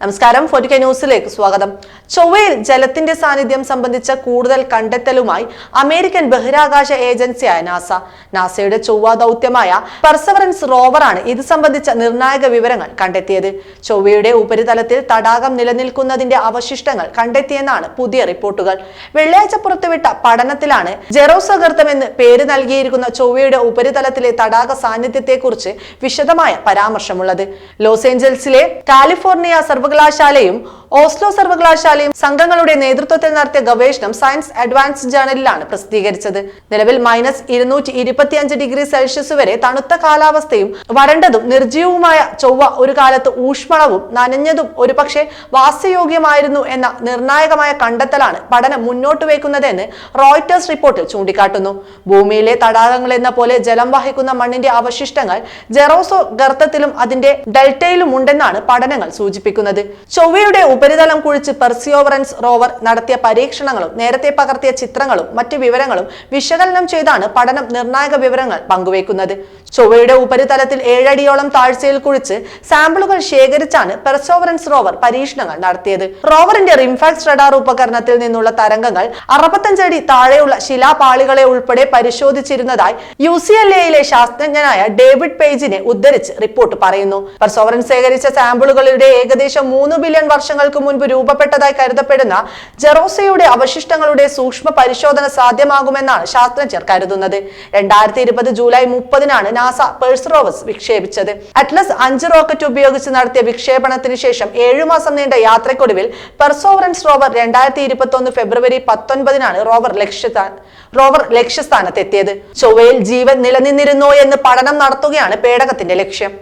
നമസ്കാരം ഫോർട്ടിക്ക ന്യൂസിലേക്ക് സ്വാഗതം. ചൊവ്വയിൽ ജലത്തിന്റെ സാന്നിധ്യം സംബന്ധിച്ച കൂടുതൽ കണ്ടെത്തലുമായി അമേരിക്കൻ ബഹിരാകാശ ഏജൻസിയായ നാസ. നാസയുടെ ചൊവ്വ ദൗത്യമായ പെർസവറൻസ് റോവറാണ് ഇത് സംബന്ധിച്ച നിർണായക വിവരങ്ങൾ കണ്ടെത്തിയത്. ചൊവ്വയുടെ ഉപരിതലത്തിൽ തടാകം നിലനിൽക്കുന്നതിന്റെ അവശിഷ്ടങ്ങൾ കണ്ടെത്തിയെന്നാണ് പുതിയ റിപ്പോർട്ടുകൾ. വെള്ളിയാഴ്ച പുറത്തുവിട്ട പഠനത്തിലാണ് ജെറോസഗർത്തം എന്ന് പേര് നൽകിയിരിക്കുന്ന ചൊവ്വയുടെ ഉപരിതലത്തിലെ തടാക സാന്നിധ്യത്തെക്കുറിച്ച് വിശദമായ പരാമർശമുള്ളത്. ലോസ് ഏഞ്ചൽസിലെ കാലിഫോർണിയ സർവകലാശാലയും ഓസ്ലോ സർവകലാശാലയും സംഘങ്ങളുടെ നേതൃത്വത്തിൽ നടത്തിയ ഗവേഷണം സയൻസ് അഡ്വാൻസ് ജേണലിലാണ് പ്രസിദ്ധീകരിച്ചത്. നിലവിൽ മൈനസ് ഇരുന്നൂറ്റി ഇരുപത്തിയഞ്ച് ഡിഗ്രി സെൽഷ്യസ് വരെ തണുത്ത കാലാവസ്ഥയും വരണ്ടതും നിർജീവവുമായ ചൊവ്വ ഒരു കാലത്ത് ഊഷ്മളവും നനഞ്ഞതും ഒരുപക്ഷെ വാസ്യയോഗ്യമായിരുന്നു എന്ന നിർണായകമായ കണ്ടെത്തലാണ് പഠനം മുന്നോട്ട് വയ്ക്കുന്നതെന്ന് റോയിറ്റേഴ്സ് റിപ്പോർട്ടിൽ ചൂണ്ടിക്കാട്ടുന്നു. ഭൂമിയിലെ തടാകങ്ങൾ എന്ന പോലെ ജലം വഹിക്കുന്ന മണ്ണിന്റെ അവശിഷ്ടങ്ങൾ ജെറോസോ ഗർത്തത്തിലും അതിന്റെ ഡെൽറ്റയിലും ഉണ്ടെന്നാണ് പഠനങ്ങൾ സൂചിപ്പിക്കുന്നത്. ചൊവ്വയുടെ ഉപരിതലം കുഴിച്ച് പെർസിയോവറൻസ് റോവർ നടത്തിയ പരീക്ഷണങ്ങളും നേരത്തെ പകർത്തിയ ചിത്രങ്ങളും മറ്റു വിവരങ്ങളും വിശകലനം ചെയ്താണ് പഠനം നിർണായക വിവരങ്ങൾ പങ്കുവയ്ക്കുന്നത്. ചൊവ്വയുടെ ഉപരിതലത്തിൽ ഏഴടിയോളം താഴ്ചയിൽ കുഴിച്ച് സാമ്പിളുകൾ ശേഖരിച്ചാണ് പെർസോവറൻസ് റോവർ പരീക്ഷണങ്ങൾ നടത്തിയത്. റോവറിന്റെ റിംഫാക്സ് റഡാർ ഉപകരണത്തിൽ നിന്നുള്ള തരംഗങ്ങൾ അറുപത്തഞ്ചടി താഴെയുള്ള ശിലാപാളികളെ ഉൾപ്പെടെ പരിശോധിച്ചിരുന്നതായി യു സി എൽ എയിലെ ശാസ്ത്രജ്ഞനായ ഡേവിഡ് പേജിനെ ഉദ്ധരിച്ച് റിപ്പോർട്ട് പറയുന്നു. പെർസോവറൻസ് ശേഖരിച്ച സാമ്പിളുകളുടെ ഏകദേശം മൂന്ന് ബില്യൺ വർഷങ്ങൾക്ക് മുൻപ് രൂപപ്പെട്ടതായി കരുതപ്പെടുന്ന ജെറോസയുടെ അവശിഷ്ടങ്ങളുടെ സൂക്ഷ്മ പരിശോധന സാധ്യമാകുമെന്നാണ് ശാസ്ത്രജ്ഞർ കരുതുന്നത്. രണ്ടായിരത്തി ഇരുപത് ജൂലൈ മുപ്പതിനാണ് നാസ പെഴ്സ്റോവസ് വിക്ഷേപിച്ചത്. അറ്റ്ലസ് അഞ്ച് റോക്കറ്റ് ഉപയോഗിച്ച് നടത്തിയ വിക്ഷേപണത്തിന് ശേഷം ഏഴു മാസം നീണ്ട യാത്രയ്ക്കൊടുവിൽ പെർസോവറൻസ് റോവർ രണ്ടായിരത്തി ഇരുപത്തി ഫെബ്രുവരി പത്തൊൻപതിനാണ് റോവർ ലക്ഷ്യസ്ഥാന റോവർ ലക്ഷ്യസ്ഥാനത്തെത്തിയത്. ചൊവ്വയിൽ ജീവൻ നിലനിന്നിരുന്നോ എന്ന് പഠനം നടത്തുകയാണ് പേടകത്തിന്റെ ലക്ഷ്യം.